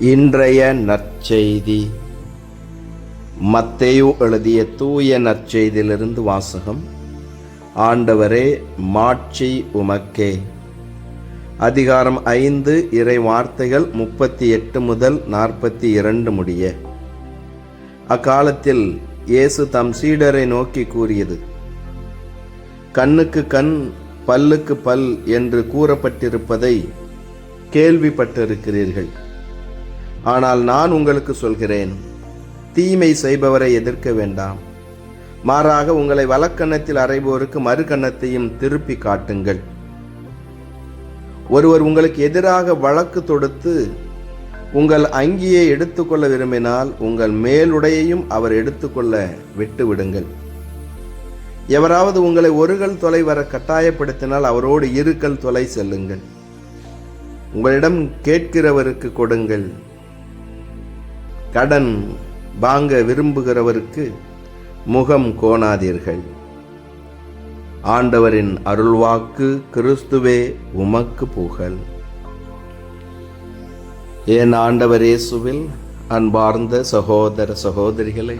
இன்றைய நற்செய்தி. மத்தேயு எழுதிய தூய நற்செய்தியிலிருந்து வாசகம். ஆண்டவரே மாட்சி உமக்கே. அதிகாரம் ஐந்து இறை வார்த்தைகள் முப்பத்தி எட்டு முதல் நாற்பத்தி இரண்டு முடிய. அக்காலத்தில் இயேசு தம் சீடரை நோக்கி கூறியது கண்ணுக்கு கண் பல்லுக்கு பல் என்று கூறப்பட்டிருப்பதை கேள்விப்பட்டிருக்கிறீர்கள். ஆனால் நான் உங்களுக்கு சொல்கிறேன் தீமை செய்பவரை எதிர்க்க வேண்டாம். மாறாக உங்களை வலக்கண்ணத்தில் அறைபோருக்கு மறு கன்னத்தையும் திருப்பி காட்டுங்கள். ஒருவர் உங்களுக்கு எதிராக வழக்கு தொடுத்து உங்கள் அங்கியை எடுத்துக்கொள்ள விரும்பினால் உங்கள் மேலுடையையும் அவர் எடுத்துக்கொள்ள விட்டுவிடுங்கள். எவராவது உங்களை ஒரு கல் தொலை வர கட்டாயப்படுத்தினால் அவரோடு இருக்கல் தொலை செல்லுங்கள். உங்களிடம் கேட்கிறவருக்கு கொடுங்கள். கடன் வாங்க விரும்புகிறவருக்கு முகம் கோணாதீர்கள். ஆண்டவரின் அருள்வாக்கு கிறிஸ்துவே உமக்கு புகழ். என் ஆண்டவர் இயேசுவில் அன்பார்ந்த சகோதர சகோதரிகளை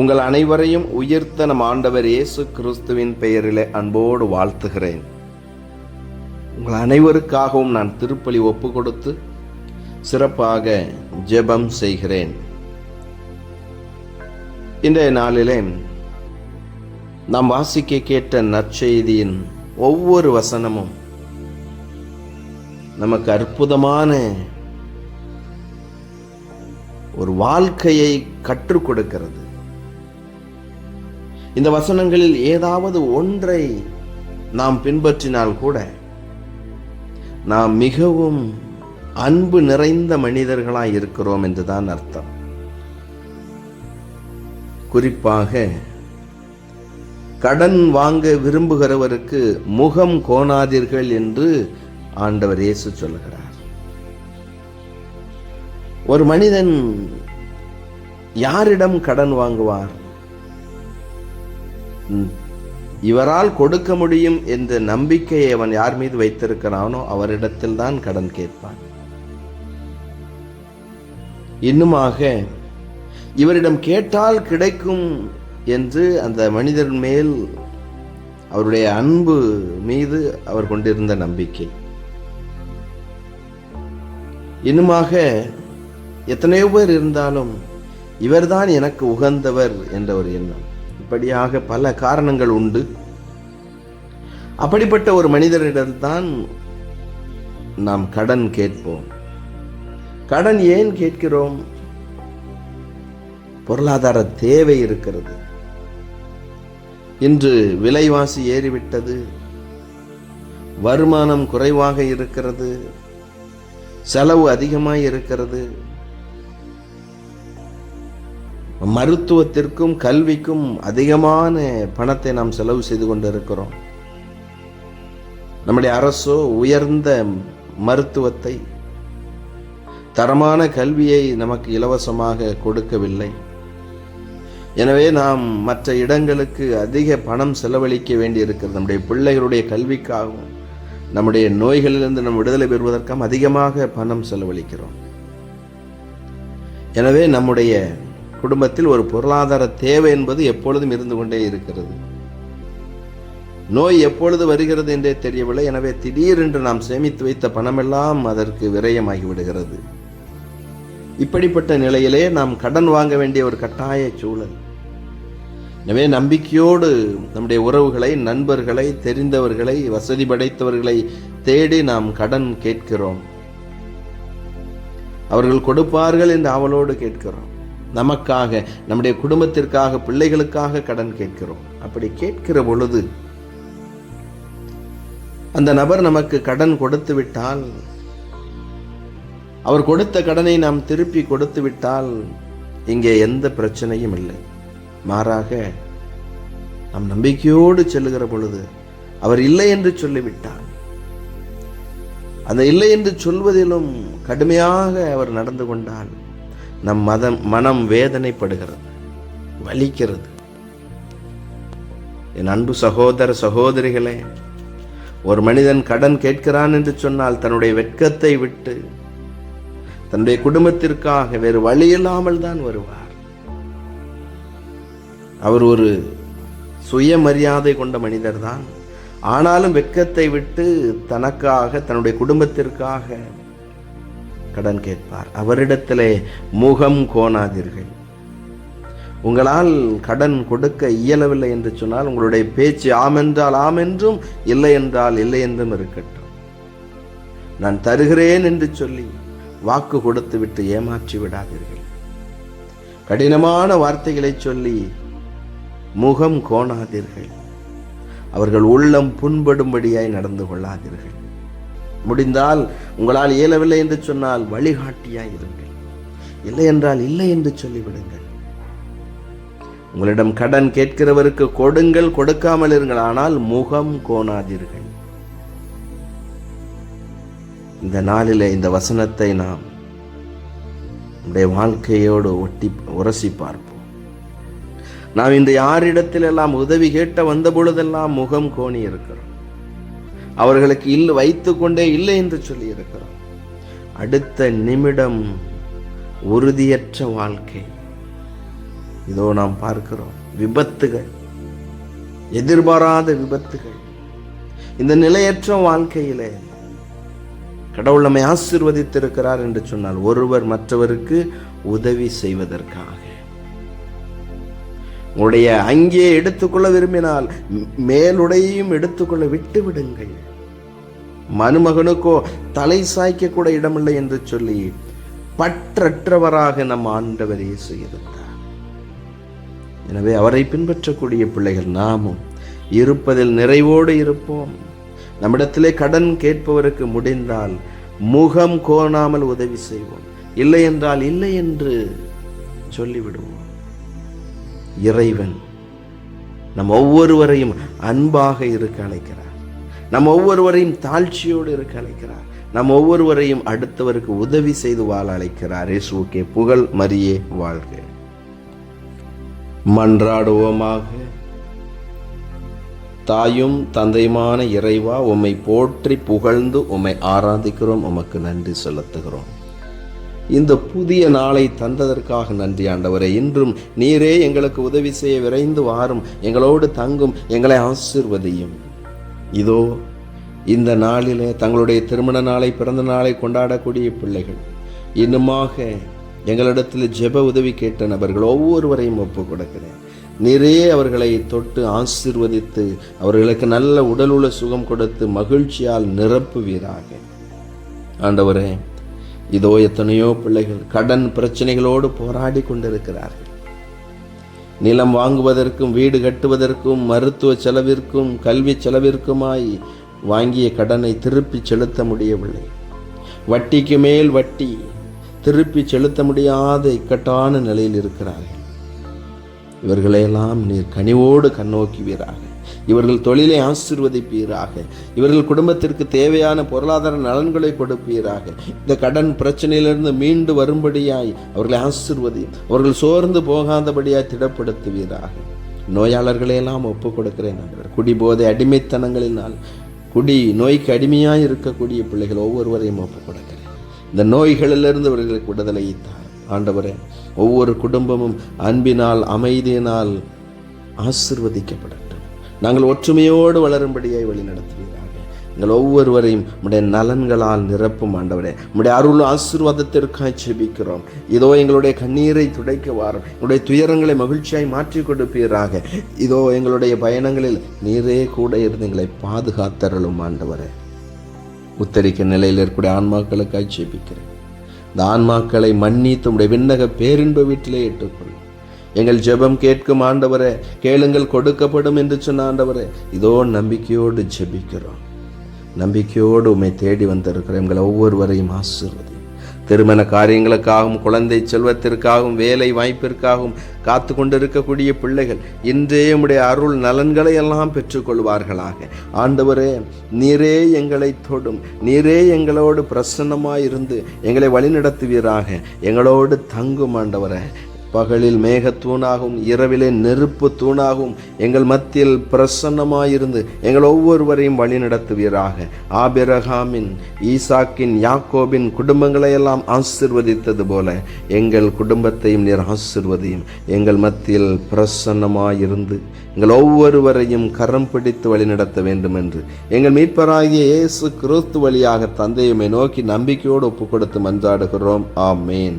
உங்கள் அனைவரையும் உயிர்த்த நம் ஆண்டவர் இயேசு கிறிஸ்துவின் பெயரிலே அன்போடு வாழ்த்துகிறேன். உங்கள் அனைவருக்காகவும் நான் திருப்பலி ஒப்பு கொடுத்து சிறப்பாக ஜெபம் செய்கிறேன். இன்றைய நாளிலே நாம் வாசிக்க கேட்ட நற்செய்தியின் ஒவ்வொரு வசனமும் நமக்கு அற்புதமான ஒரு வாழ்க்கையை கற்றுக் கொடுக்கிறது. இந்த வசனங்களில் ஏதாவது ஒன்றை நாம் பின்பற்றினால் கூட நாம் மிகவும் அன்பு நிறைந்த மனிதர்களாய் இருக்கிறோம் என்றுதான் அர்த்தம். குறிப்பாக கடன் வாங்க விரும்புகிறவருக்கு முகம் கோணாதீர்கள் என்று ஆண்டவர் இயேசு சொல்லுகிறார். ஒரு மனிதன் யாரிடம் கடன் வாங்குவார்? ம், இவரால் கொடுக்க முடியும் என்ற நம்பிக்கையை அவன் யார் மீது வைத்திருக்கிறானோ அவரிடத்தில் தான் கடன் கேட்பான். இன்னுமாக இவரிடம் கேட்டால் கிடைக்கும் என்று அந்த மனிதர் மேல் அவருடைய அன்பு மீது அவர் கொண்டிருந்த நம்பிக்கை. இன்னுமாக எத்தனையோ பேர் இருந்தாலும் இவர்தான் எனக்கு உகந்தவர் என்ற ஒரு எண்ணம். இப்படியாக பல காரணங்கள் உண்டு. அப்படிப்பட்ட ஒரு மனிதரிடம்தான் நாம் கடன் கேட்போம். கடன் ஏன் கேட்கிறோம்? பொருளாதார தேவை இருக்கிறது. இன்று விலைவாசி ஏறிவிட்டது. வருமானம் குறைவாக இருக்கிறது. செலவு அதிகமாக இருக்கிறது. மருத்துவத்திற்கும் கல்விக்கும் அதிகமான பணத்தை நாம் செலவு செய்து கொண்டிருக்கிறோம். நம்முடைய அரசோ உயர்ந்த மருத்துவத்தை தரமான கல்வியை நமக்கு இலவசமாக கொடுக்கவில்லை. எனவே நாம் மற்ற இடங்களுக்கு அதிக பணம் செலவழிக்க வேண்டியிருக்கிறது. நம்முடைய பிள்ளைகளுடைய கல்விக்காகவும் நம்முடைய நோய்களிலிருந்து நம் விடுதலை பெறுவதற்கும் அதிகமாக பணம் செலவழிக்கிறோம். எனவே நம்முடைய குடும்பத்தில் ஒரு பொருளாதார தேவை என்பது எப்பொழுதும் இருந்து கொண்டே இருக்கிறது. நோய் எப்பொழுது வருகிறது என்றே தெரியவில்லை. எனவே திடீரென்று நாம் சேமித்து வைத்த பணமெல்லாம் அதற்கு விரயமாகி விடுகிறது இப்படிப்பட்ட நிலையிலே நாம் கடன் வாங்க வேண்டிய ஒரு கட்டாய சூழல். எனவே நம்பிக்கையோடு நம்முடைய உறவுகளை நண்பர்களை தெரிந்தவர்களை வசதி படைத்தவர்களை தேடி நாம் கடன் கேட்கிறோம். அவர்கள் கொடுப்பார்கள் என்று அவளோடு கேட்கிறோம். நமக்காக நம்முடைய குடும்பத்திற்காக பிள்ளைகளுக்காக கடன் கேட்கிறோம். அப்படி கேட்கிற பொழுது அந்த நபர் நமக்கு கடன் கொடுத்து விட்டால் அவர் கொடுத்த கடனை நாம் திருப்பி கொடுத்து விட்டால் இங்கே எந்த பிரச்சனையும் இல்லை. மாறாக நம் நம்பிக்கையோடு செல்லுகிற பொழுது அவர் இல்லை என்று சொல்லிவிட்டார். அந்த இல்லை என்று சொல்வதிலும் கடுமையாக அவர் நடந்து கொண்டால் நம் மதம் மனம் வேதனைப்படுகிறது வலிக்கிறது. என் அன்பு சகோதர சகோதரிகளே ஒரு மனிதன் கடன் கேட்கிறான் என்று சொன்னால் தன்னுடைய வெட்கத்தை விட்டு தன்னுடைய குடும்பத்திற்காக வேறு வழி இல்லாமல் தான் வருவார். அவர் ஒரு சுயமரியாதை கொண்ட மனிதர் தான். ஆனாலும் வெட்கத்தை விட்டு தனக்காக தன்னுடைய குடும்பத்திற்காக கடன் கேட்பார். அவரிடத்திலே முகம் கோணாதீர்கள். உங்களால் கடன் கொடுக்க இயலவில்லை என்று சொன்னால் உங்களுடைய பேச்சு ஆமென்றால் ஆமென்றும் இல்லை என்றால் இல்லை என்றும் இருக்கட்டும். நான் தருகிறேன் என்று சொல்லி வாக்கு கொடுத்து விட்டு ஏமாற்றி விடாதீர்கள். கடினமான வார்த்தைகளை சொல்லி முகம் கோணாதீர்கள். அவர்கள் உள்ளம் புண்படும்படியாய் நடந்து கொள்ளாதீர்கள். முடிந்தால் உங்களால் இயலவில்லை என்று சொன்னால் வழிகாட்டியாய் இருங்கள். இல்லை என்றால் இல்லை என்று சொல்லிவிடுங்கள். உங்களிடம் கடன் கேட்கிறவருக்கு கொடுங்கள் கொடுக்காமல் இருங்கள். ஆனால் முகம் கோணாதீர்கள். இந்த நாளில் இந்த வசனத்தை நாம் நம்முடைய வாழ்க்கையோடு ஒட்டி உரசி பார்ப்போம். நாம் இந்த யாரிடத்திலெல்லாம் உதவி கேட்ட வந்த பொழுதெல்லாம் முகம் கோணி இருக்கிறோம். அவர்களுக்கு இல்லை வைத்துக்கொண்டே இல்லை என்று சொல்லி இருக்கிறோம். அடுத்த நிமிடம் உறுதியற்ற வாழ்க்கை. இதோ நாம் பார்க்கிறோம் விபத்துகள் எதிர்பாராத விபத்துகள். இந்த நிலையற்ற வாழ்க்கையிலே கடவுள் நம்மை ஆசிர்வதித்திருக்கிறார் என்று சொன்னால் ஒருவர் மற்றவருக்கு உதவி செய்வதற்காக. உங்களுடைய அங்கே எடுத்துக்கொள்ள விரும்பினால் மேலுடையையும் எடுத்துக்கொள்ள விட்டு விடுங்கள் மருமகனுக்கோ தலை சாய்க்க கூட இடமில்லை என்று சொல்லி பற்றற்றவராக நம் ஆண்டவர் இயேசு இருந்தார். எனவே அவரை பின்பற்றக்கூடிய பிள்ளைகள் நாமும் இருப்பதில் நிறைவோடு இருப்போம். நம்மிடத்திலே கடன் கேட்பவருக்கு முடிந்தால் முகம் கோணாமல் உதவி செய்வோம். இல்லை என்றால் இல்லை என்று சொல்லிவிடுவோம். இறைவன் நம் ஒவ்வொருவரையும் அன்பாக இருக்க அழைக்கிறார். நம் ஒவ்வொருவரையும் தாழ்ச்சியோடு இருக்க அழைக்கிறார். நம் ஒவ்வொருவரையும் அடுத்தவருக்கு உதவி செய்து வாழ அழைக்கிறார். இயேசுக்கே புகழ் மரியே வாழ்க. மன்றாடுவோமாக. தாயும் தந்தையுமான இறைவா உம்மை போற்றி புகழ்ந்து உம்மை ஆராதிக்கிறோம் உமக்கு நன்றி செலுத்துகிறோம். இந்த புதிய நாளை தந்ததற்காக நன்றி ஆண்டவரே. இன்றும் நீரே எங்களுக்கு உதவி செய்ய விரைந்து வாரும். எங்களோடு தங்கும் எங்களை ஆசிர்வதியும். இதோ இந்த நாளிலே தங்களுடைய திருமண நாளை பிறந்த நாளை கொண்டாடக்கூடிய பிள்ளைகள் இன்னுமாக எங்களிடத்தில் ஜெப உதவி கேட்ட நபர்கள் ஒவ்வொருவரையும் ஒப்பு கொடுக்கிறேன் நிறைய அவர்களை தொட்டு ஆசிர்வதித்து அவர்களுக்கு நல்ல உடலுள்ள சுகம் கொடுத்து மகிழ்ச்சியால் நிரப்புவீராக. ஆண்டவரே இதோ எத்தனையோ பிள்ளைகள் கடன் பிரச்சனைகளோடு போராடி கொண்டிருக்கிறார்கள். நிலம் வாங்குவதற்கும் வீடு கட்டுவதற்கும் மருத்துவ செலவிற்கும் கல்வி செலவிற்குமாய் வாங்கிய கடனை திருப்பி செலுத்த முடியவில்லை. வட்டிக்கு மேல் வட்டி திருப்பி செலுத்த முடியாத இக்கட்டான நிலையில் இருக்கிறார்கள். இவர்களையெல்லாம் நீர் கனிவோடு கண்ணோக்குவீராக இவர்கள் தொழிலை ஆசிர்வதிப்பீராக. இவர்கள் குடும்பத்திற்கு தேவையான பொருளாதார நலன்களை கொடுப்பீராக. இந்த கடன் பிரச்சனையிலிருந்து மீண்டு வரும்படியாய் அவர்களை ஆசிர்வதி அவர்கள் சோர்ந்து போகாதபடியாய் திடப்படுத்துவீராக. நோயாளர்களையெல்லாம் ஒப்புக் கொடுக்கிறேன் குடிபோதை அடிமைத்தனங்களினால் குடி நோய்க்கு அடிமையாக இருக்கக்கூடிய பிள்ளைகள் ஒவ்வொருவரையும் ஒப்புக் கொடுக்கிறேன் இந்த நோய்களிலிருந்து இவர்களுக்கு விடுதலை தார் ஆண்டவரே ஒவ்வொரு குடும்பமும் அன்பினால் அமைதியினால் ஆசிர்வதிக்கப்படட்டும். நாங்கள் ஒற்றுமையோடு வளரும்படியாய் வழி எங்கள் ஒவ்வொருவரையும் உடைய நலன்களால் நிரப்பும் ஆண்டவரே. உடைய அருள் ஆசீர்வாதத்திற்காய் செபிக்கிறோம். இதோ எங்களுடைய கண்ணீரை துடைக்க வாரம். எங்களுடைய துயரங்களை மகிழ்ச்சியாய் மாற்றி கொடுப்பீராக. இதோ எங்களுடைய பயணங்களில் நீரே கூட இருந்து எங்களை பாதுகாத்தருளும் ஆண்டவரே. உத்தரிக்க நிலையில் இருக்கக்கூடிய ஆன்மாக்களுக்காக செபிக்கிறேன். இந்த ஆன்மாக்களை மன்னித்து உடைய விண்ணக பேரின்ப வீட்டிலே ஏற்றுக்கொள்ளும் எங்கள் ஜெபம் கேட்கும் ஆண்டவரே கேளுங்கள் கொடுக்கப்படும் என்று சொன்ன ஆண்டவரே இதோ நம்பிக்கையோடு ஜெபிக்கிறோம். நம்பிக்கையோடு உண்மை தேடி வந்திருக்கிறோம். எங்களை ஒவ்வொருவரையும் ஆசிர்வதி. திருமண காரியங்களுக்காகவும் குழந்தை செல்வத்திற்காகவும் வேலை வாய்ப்பிற்காகவும் காத்து கொண்டிருக்கக்கூடிய பிள்ளைகள் இன்றே உடைய அருள் நலன்களை எல்லாம் பெற்றுக்கொள்வார்களாக. ஆண்டவரே நீரே எங்களை தொடும் நீரே எங்களோடு பிரசன்னமாயிருந்து எங்களை வழிநடத்துவீராக. எங்களோடு தங்கும் ஆண்டவரே. பகலில் மேகத்தூணாகவும் இரவிலே நெருப்பு தூணாகவும் எங்கள் மத்தியில் பிரசன்னமாயிருந்து எங்கள் ஒவ்வொருவரையும் வழிநடத்துவீராக ஆபிரகாமின் ஈசாக்கின் யாக்கோபின் குடும்பங்களை எல்லாம் ஆசிர்வதித்தது போல எங்கள் குடும்பத்தையும் நீர் ஆசிர்வதியும். எங்கள் மத்தியில் பிரசன்னமாயிருந்து எங்கள் ஒவ்வொருவரையும் கரம் பிடித்து வழிநடத்த வேண்டும் என்று எங்கள் மீட்பராகிய இயேசு கிறிஸ்து வழியாக தந்தையுமை நோக்கி நம்பிக்கையோடு ஒப்பு கொடுத்து மன்றாடுகிறோம். ஆமேன்.